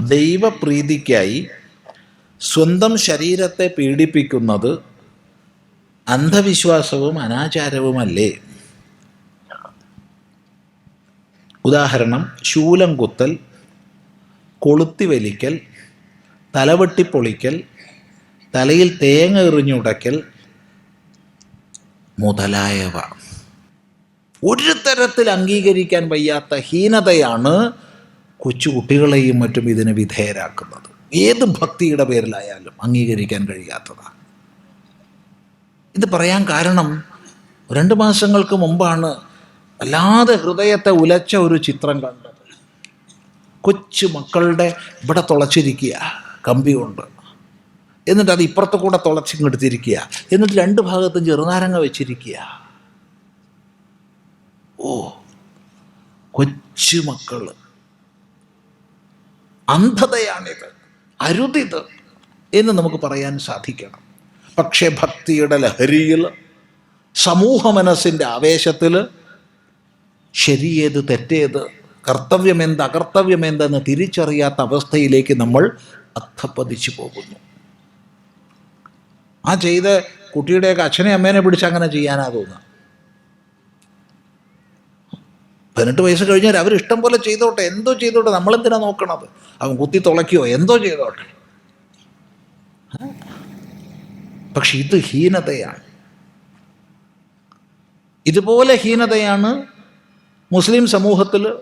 ദൈവപ്രീതിക്കായി സ്വന്തം ശരീരത്തെ പീഡിപ്പിക്കുന്നത് അന്ധവിശ്വാസവും അനാചാരവുമല്ലേ? ഉദാഹരണം ശൂലം കുത്തൽ കൊളുത്തി വലിക്കൽ തലവെട്ടിപ്പൊളിക്കൽ തലയിൽ തേങ്ങ എറിഞ്ഞുടയ്ക്കൽ മുതലായവ. ഒരു തരത്തിൽ അംഗീകരിക്കാൻ വയ്യാത്ത ഹീനതയാണ് കൊച്ചുകുട്ടികളെയും മറ്റും ഇതിന് വിധേയരാക്കുന്നത്. ഏത് ഭക്തിയുടെ പേരിലായാലും അംഗീകരിക്കാൻ കഴിയാത്തതാണ്. ഇത് പറയാൻ കാരണം രണ്ട് മാസങ്ങൾക്ക് മുമ്പാണ് അല്ലാതെ ഹൃദയത്തെ ഉലച്ച ഒരു ചിത്രം കണ്ടത്. കൊച്ചു മക്കളുടെ ഇവിടെ തുളച്ചിരിക്കുക കമ്പി കൊണ്ട് എന്നിട്ട് അത് ഇപ്പുറത്ത് കൂടെ തുളച്ചിങ്ങെടുത്തിരിക്കുക എന്നിട്ട് രണ്ട് ഭാഗത്തും ചെറുനാരങ്ങ വെച്ചിരിക്കുക. ഓ കൊച്ചു മക്കൾ. അന്ധതയാണിത് അരുതിത് എന്ന് നമുക്ക് പറയാൻ സാധിക്കണം. പക്ഷേ ഭക്തിയുടെ ലഹരിയിൽ സമൂഹ മനസ്സിന്റെ ആവേശത്തിൽ ശരിയേത് തെറ്റേത് കർത്തവ്യമെന്ത് അകർത്തവ്യമെന്തെന്ന് തിരിച്ചറിയാത്ത അവസ്ഥയിലേക്ക് നമ്മൾ അധപ്പതിച്ചു പോകുന്നു. ആ ചെയ്ത കുട്ടിയുടെയൊക്കെ അച്ഛനെ അമ്മേനെ പിടിച്ച് അങ്ങനെ ചെയ്യാനാ തോന്നുക. പതിനെട്ട് വയസ്സ് കഴിഞ്ഞാൽ അവർ ഇഷ്ടം പോലെ ചെയ്തോട്ടെ എന്തോ ചെയ്തോട്ടെ നമ്മളെന്തിനാ നോക്കണത്? അവൻ കുത്തി തുളയ്ക്കുകയോ എന്തോ ചെയ്തോട്ടെ. പക്ഷെ ഇത് ഹീനതയാണ്. ഇതുപോലെ ഹീനതയാണ് മുസ്ലിം സമൂഹത്തിൽ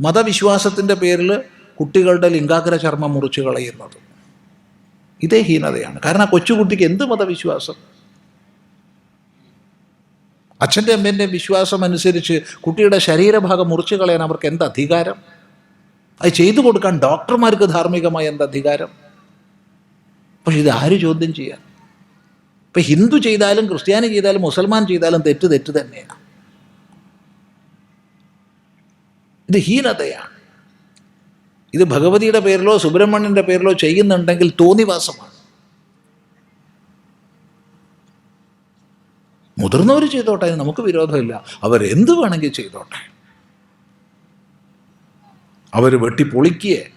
മതവിശ്വാസത്തിന്റെ പേരിൽ കുട്ടികളുടെ ലിംഗാഗ്ര ചർമ്മം മുറിച്ച് കളയുന്നത്. ഇതേ ഹീനതയാണ്. കാരണം ആ കൊച്ചുകുട്ടിക്ക് എന്ത് മതവിശ്വാസം? അച്ഛന്റെ അമ്മേന്റെ വിശ്വാസം അനുസരിച്ച് കുട്ടിയുടെ ശരീരഭാഗം മുറിച്ച് കളയാൻ അവർക്ക് എന്ത് അധികാരം? അത് ചെയ്തു കൊടുക്കാൻ ഡോക്ടർമാർക്ക് ധാർമ്മികമായ എന്ത് അധികാരം? പക്ഷെ ഇത് ആര് ചോദ്യം ചെയ്യാൻ? ഇപ്പം ഹിന്ദു ചെയ്താലും ക്രിസ്ത്യാനി ചെയ്താലും മുസൽമാൻ ചെയ്താലും തെറ്റ് തെറ്റ് തന്നെയാണ് ഇത് ഹീനതയാണ്. ഇത് ഭഗവതിയുടെ പേരിലോ സുബ്രഹ്മണ്യന്റെ പേരിലോ ചെയ്യുന്നുണ്ടെങ്കിൽ തോന്നിവാസമാണ്. മുതിർന്നവർ ചെയ്തോട്ടെ നമുക്ക് വിരോധമില്ല. അവരെന്ത് വേണമെങ്കിൽ ചെയ്തോട്ടെ. അവർ വെട്ടിപ്പൊളിക്കുകയെ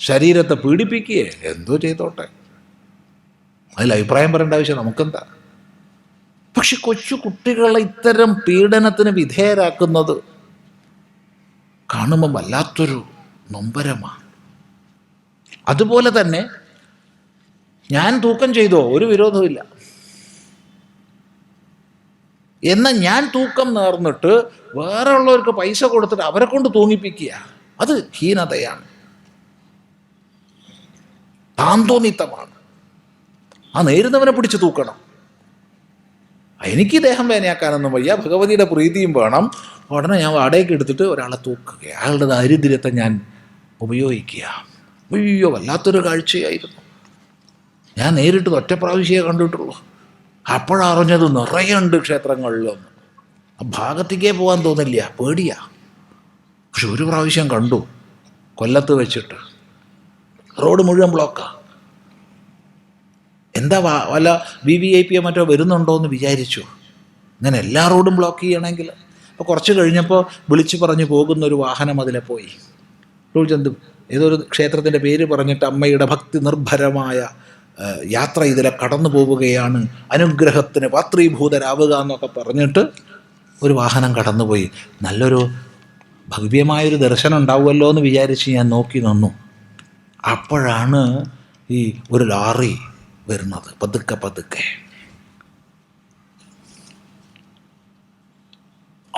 ശരീരത്തെ പീഡിപ്പിക്കുകയെ എന്തോ ചെയ്തോട്ടെ. അതിൽ അഭിപ്രായം പറയേണ്ട ആവശ്യം നമുക്കെന്താ? പക്ഷെ കൊച്ചു കുട്ടികളെ ഇത്തരം പീഡനത്തിന് വിധേയരാക്കുന്നത് കാണുമ്പോൾ വല്ലാത്തൊരു നൊമ്പരമാണ്. അതുപോലെ തന്നെ ഞാൻ തൂക്കം ചെയ്തോ ഒരു വിരോധമില്ല എന്നാൽ ഞാൻ തൂക്കം നേർന്നിട്ട് വേറെ ഉള്ളവർക്ക് പൈസ കൊടുത്തിട്ട് അവരെ കൊണ്ട് തൂങ്ങിപ്പിക്കുക. അത് ഹീനതയാണ്. താന്തോന്നിത്തമാണ്. ആ നേരുന്നവനെ പിടിച്ച് തൂക്കണം. എനിക്ക് ദേഹം വേനയാക്കാനൊന്നും വയ്യ. ഭഗവതിയുടെ പ്രീതിയും വേണം. ഉടനെ ഞാൻ വാടകയ്ക്ക് എടുത്തിട്ട് ഒരാളെ തൂക്കുക. അയാളുടെ ദാരിദ്ര്യത്തെ ഞാൻ ഉപയോഗിക്കുക. അയ്യോ വല്ലാത്തൊരു കാഴ്ചയായിരുന്നു. ഞാൻ നേരിട്ട് ഒറ്റ പ്രാവശ്യമേ കണ്ടിട്ടുള്ളൂ. അപ്പോഴറിഞ്ഞത് നിറയുണ്ട് ക്ഷേത്രങ്ങളിലൊന്നും ആ ഭാഗത്തേക്കേ പോകാൻ തോന്നില്ല. പേടിയാ. പക്ഷെ ഒരു പ്രാവശ്യം കണ്ടു. കൊല്ലത്ത് വെച്ചിട്ട്. റോഡ് മുഴുവൻ ബ്ലോക്കാ. എന്താ വല്ല വി വി ഐ പിയോ മറ്റോ വരുന്നുണ്ടോ എന്ന് വിചാരിച്ചു. ഇങ്ങനെ എല്ലാ റോഡും ബ്ലോക്ക് ചെയ്യണമെങ്കിൽ. അപ്പോൾ കുറച്ച് കഴിഞ്ഞപ്പോൾ വിളിച്ചു പറഞ്ഞ് പോകുന്ന ഒരു വാഹനം അതിലെ പോയി. ചോദിച്ചെന്ത് ഏതൊരു ക്ഷേത്രത്തിന്റെ പേര് പറഞ്ഞിട്ട് അമ്മയുടെ ഭക്തി നിർഭരമായ യാത്ര ഇതിലെ കടന്നു പോവുകയാണ്. അനുഗ്രഹത്തിന് പാത്രീഭൂതരാവുക എന്നൊക്കെ പറഞ്ഞിട്ട് ഒരു വാഹനം കടന്നുപോയി. നല്ലൊരു ഭവ്യമായൊരു ദർശനം ഉണ്ടാവുമല്ലോ എന്ന് വിചാരിച്ച് ഞാൻ നോക്കി നിന്നു. അപ്പോഴാണ് ഈ ഒരു ലോറി വരുന്നത്. പതുക്കെ പതുക്കെ.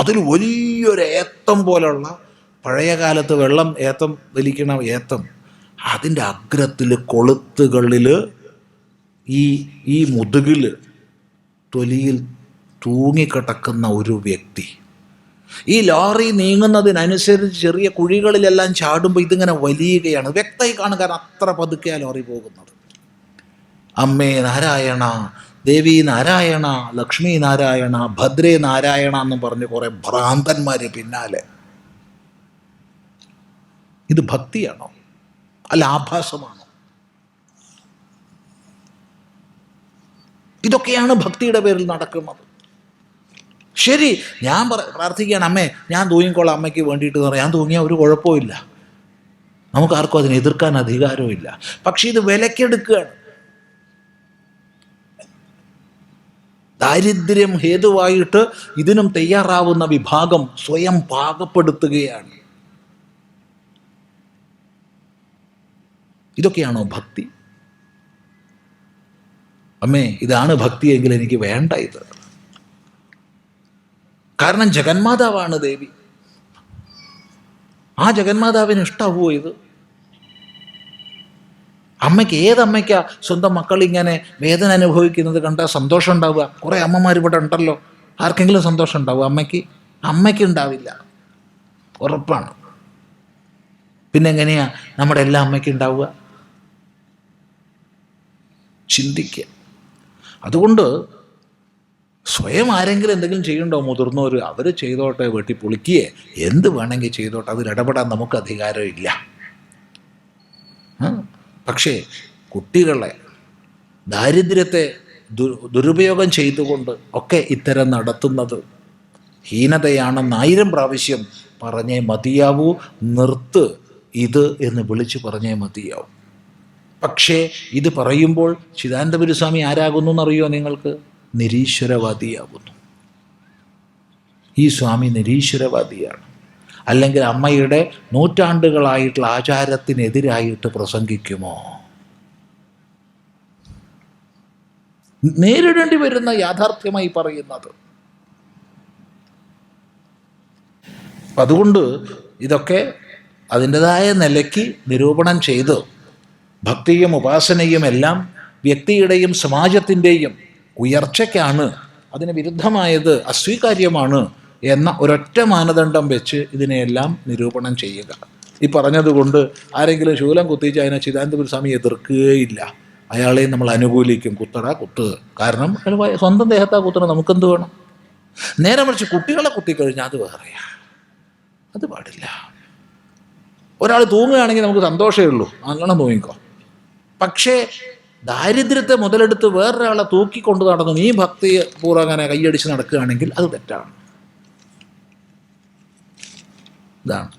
അതിൽ വലിയൊരു ഏത്തം പോലുള്ള പഴയ കാലത്ത് വെള്ളം ഏത്തം വലിക്കണ ഏത്തം. അതിന്റെ അഗ്രത്തിൽ കൊളുത്തുകളിൽ ഈ ഈ മുതുകിൽ തൊലിയിൽ തൂങ്ങിക്കിടക്കുന്ന ഒരു വ്യക്തി. ഈ ലോറി നീങ്ങുന്നതിനനുസരിച്ച് ചെറിയ കുഴികളിലെല്ലാം ചാടുമ്പോൾ ഇതിങ്ങനെ വലിയുകയാണ്. വ്യക്തമായി കാണുക കാരണം അത്ര പതുക്കെയാ ലോറി പോകുന്നത്. അമ്മേ നാരായണ ദേവി നാരായണ ലക്ഷ്മി നാരായണ ഭദ്രേ നാരായണ എന്ന് പറഞ്ഞ് കുറേ ഭ്രാന്തന്മാർ പിന്നാലെ. ഇത് ഭക്തിയാണോ? അല്ല ആഭാസമാണോ? ഇതൊക്കെയാണ് ഭക്തിയുടെ പേരിൽ നടക്കുന്നത്? ശരി ഞാൻ പറ പ്രാർത്ഥിക്കുകയാണ്. അമ്മേ ഞാൻ തൂങ്ങിക്കോളാം. അമ്മയ്ക്ക് വേണ്ടിയിട്ട് പറയാം. ഞാൻ തൂങ്ങിയാൽ ഒരു കുഴപ്പമില്ല നമുക്ക് ആർക്കും അതിനെ എതിർക്കാൻ അധികാരമില്ല പക്ഷേ ഇത് വിലക്കെടുക്കുകയാണ്. ദാരിദ്ര്യം ഹേതുവായിട്ട് ഇതിനും തയ്യാറാവുന്ന വിഭാഗം സ്വയം പാകപ്പെടുത്തുകയാണ്. ഇതൊക്കെയാണോ ഭക്തി? അമ്മേ ഇതാണ് ഭക്തിയെങ്കിൽ എനിക്ക് വേണ്ട ഇത്. കാരണം ജഗന്മാതാവാണ് ദേവി. ആ ജഗന്മാതാവിന് ഇഷ്ടാവുമോ ഇത്? അമ്മയ്ക്ക് ഏതമ്മയ്ക്കാ സ്വന്തം മക്കൾ ഇങ്ങനെ വേദന അനുഭവിക്കുന്നത് കണ്ടാൽ സന്തോഷം ഉണ്ടാവുക? കുറേ അമ്മമാർ ഇവിടെ ഉണ്ടല്ലോ. ആർക്കെങ്കിലും സന്തോഷം ഉണ്ടാവുക അമ്മയ്ക്ക്? അമ്മയ്ക്ക് ഉണ്ടാവില്ല. ഉറപ്പാണ്. പിന്നെ എങ്ങനെയാ നമ്മുടെ എല്ലാ അമ്മയ്ക്കുണ്ടാവുക ചിന്തിക്കുക. അതുകൊണ്ട് സ്വയം ആരെങ്കിലും എന്തെങ്കിലും ചെയ്യണ്ടോ മുതിർന്നവർ അവർ ചെയ്തോട്ടെ വെട്ടി പൊളിക്കുകയെ എന്ത് വേണമെങ്കിൽ ചെയ്തോട്ടെ അതിൽ ഇടപെടാൻ നമുക്ക് അധികാരമില്ല? പക്ഷേ കുട്ടികളെ ദാരിദ്ര്യത്തെ ദുരുപയോഗം ചെയ്തുകൊണ്ട് ഒക്കെ ഇത്തരം നടത്തുന്നത് ഹീനതയാണെന്ന് ആയിരം പ്രാവശ്യം പറഞ്ഞേ മതിയാവൂ. നിർത്ത് ഇത് എന്ന് വിളിച്ചു പറഞ്ഞേ മതിയാവൂ. പക്ഷേ ഇത് പറയുമ്പോൾ ചിദാനന്ദപുരസ്വാമി ആരാകുന്നു എന്നറിയോ നിങ്ങൾക്ക്? നിരീശ്വരവാദിയാകുന്നു. ഈ സ്വാമി നിരീശ്വരവാദിയാണ്. അല്ലെങ്കിൽ അമ്മയുടെ നൂറ്റാണ്ടുകളായിട്ടുള്ള ആചാരത്തിനെതിരായിട്ട് പ്രസംഗിക്കുമോ? നേരിടേണ്ടി വരുന്ന യാഥാർത്ഥ്യമായി പറയുന്നത്. അതുകൊണ്ട് ഇതൊക്കെ അതിന്റെതായ നിലയ്ക്ക് നിരൂപണം ചെയ്ത് ഭക്തിയും ഉപാസനയും എല്ലാം വ്യക്തിയുടെയും സമാജത്തിന്റെയും ഉയർച്ചയ്ക്കാണ് അതിന് വിരുദ്ധമായത് അസ്വീകാര്യമാണ് എന്ന ഒരൊറ്റ മാനദണ്ഡം വെച്ച് ഇതിനെയെല്ലാം നിരൂപണം ചെയ്യുക. ഈ പറഞ്ഞതുകൊണ്ട് ആരെങ്കിലും ശൂലം കുത്തിച്ച് അതിനെ ചിദാനന്ദപുര സ്വാമി എതിർക്കുകയില്ല. അയാളെ നമ്മൾ അനുകൂലിക്കും കുത്തട കുത്ത്. കാരണം സ്വന്തം ദേഹത്താ കുത്തണ നമുക്കെന്ത് വേണം? നേരെ മറിച്ച് കുട്ടികളെ കുത്തിക്കഴിഞ്ഞാൽ അത് വേറെയാ. അത് പാടില്ല. ഒരാൾ തൂങ്ങുകയാണെങ്കിൽ നമുക്ക് സന്തോഷമേ ഉള്ളൂ. അങ്ങനെ തൂങ്ങിക്കോ. പക്ഷേ ദാരിദ്ര്യത്തെ മുതലെടുത്ത് വേറൊരാളെ തൂക്കിക്കൊണ്ട് നടന്ന് നീ ഭക്തി പൂർവം അങ്ങനെ കൈയടിച്ച് നടക്കുകയാണെങ്കിൽ അത് തെറ്റാണ്. ഇതാണ്.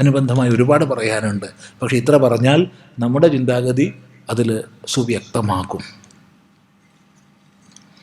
അനുബന്ധമായി ഒരുപാട് പറയാനുണ്ട്. പക്ഷേ ഇത്ര പറഞ്ഞാൽ നമ്മുടെ ചിന്താഗതി അതിൽ സുവ്യക്തമാക്കും